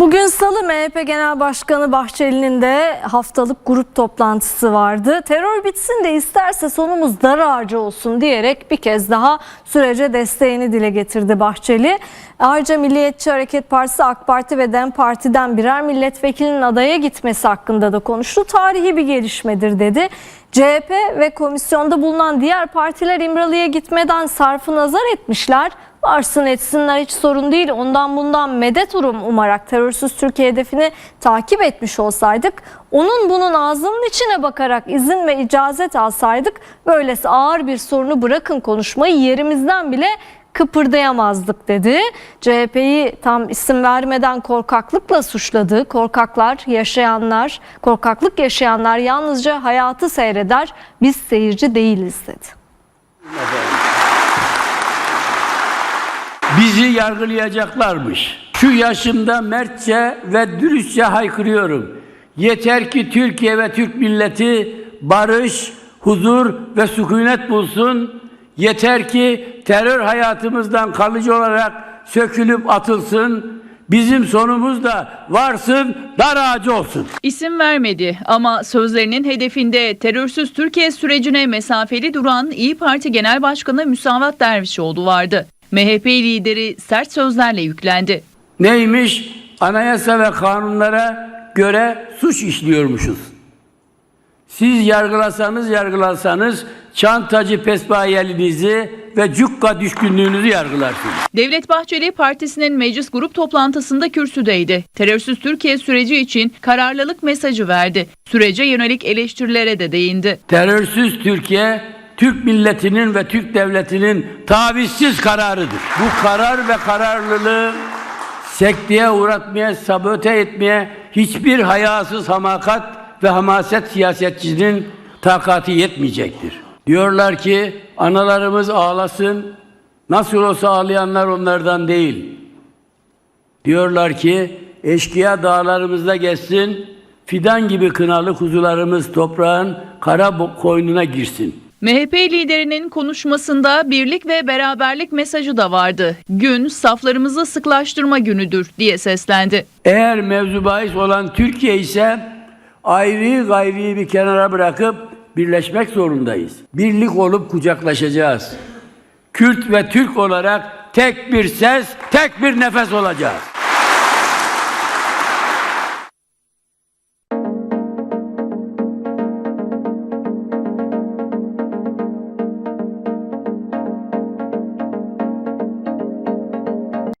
Bugün Salı MHP Genel Başkanı Bahçeli'nin de haftalık grup toplantısı vardı. Terör bitsin de isterse sonumuz dar ağacı olsun diyerek bir kez daha sürece desteğini dile getirdi Bahçeli. Ayrıca Milliyetçi Hareket Partisi, AK Parti ve DEM Parti'den birer milletvekilinin adaya gitmesi hakkında da konuştu. Tarihi bir gelişmedir dedi. CHP ve komisyonda bulunan diğer partiler İmralı'ya gitmeden sarfı nazar etmişler. Varsın etsinler hiç sorun değil. Ondan bundan medet urum umarak terörsüz Türkiye hedefini takip etmiş olsaydık, onun bunun ağzının içine bakarak izin ve icazet alsaydık, böylesi ağır bir sorunu bırakın konuşmayı yerimizden bile kıpırdayamazdık dedi. CHP'yi tam isim vermeden korkaklıkla suçladı. Korkaklar, yaşayanlar, korkaklık yaşayanlar yalnızca hayatı seyreder, biz seyirci değiliz dedi. Bizi yargılayacaklarmış. Şu yaşımda mertçe ve dürüstçe haykırıyorum. Yeter ki Türkiye ve Türk milleti barış, huzur ve sükunet bulsun. Yeter ki terör hayatımızdan kalıcı olarak sökülüp atılsın. Bizim sonumuz da varsın, dar ağacı olsun. İsim vermedi ama sözlerinin hedefinde terörsüz Türkiye sürecine mesafeli duran İyi Parti Genel Başkanı Müsavat Dervişoğlu vardı. MHP lideri sert sözlerle yüklendi. Neymiş? Anayasa ve kanunlara göre suç işliyormuşuz. Siz yargılasanız yargılasanız çantacı pesbayelinizi ve cukka düşkünlüğünüzü yargılarsınız. Devlet Bahçeli partisinin meclis grup toplantısında kürsüdeydi. Terörsüz Türkiye süreci için kararlılık mesajı verdi. Sürece yönelik eleştirilere de değindi. Terörsüz Türkiye, Türk milletinin ve Türk devletinin tavizsiz kararıdır. Bu karar ve kararlılığı sekteye uğratmaya, sabote etmeye hiçbir hayasız hamakat ve hamaset siyasetçinin takati yetmeyecektir. Diyorlar ki analarımız ağlasın, nasıl olsa ağlayanlar onlardan değil. Diyorlar ki eşkıya dağlarımızda geçsin, fidan gibi kınalı kuzularımız toprağın kara koynuna girsin. MHP liderinin konuşmasında birlik ve beraberlik mesajı da vardı. Gün saflarımızı sıklaştırma günüdür diye seslendi. Eğer mevzu bahis olan Türkiye ise ayrı gayri bir kenara bırakıp birleşmek zorundayız. Birlik olup kucaklaşacağız. Kürt ve Türk olarak tek bir ses, tek bir nefes olacağız.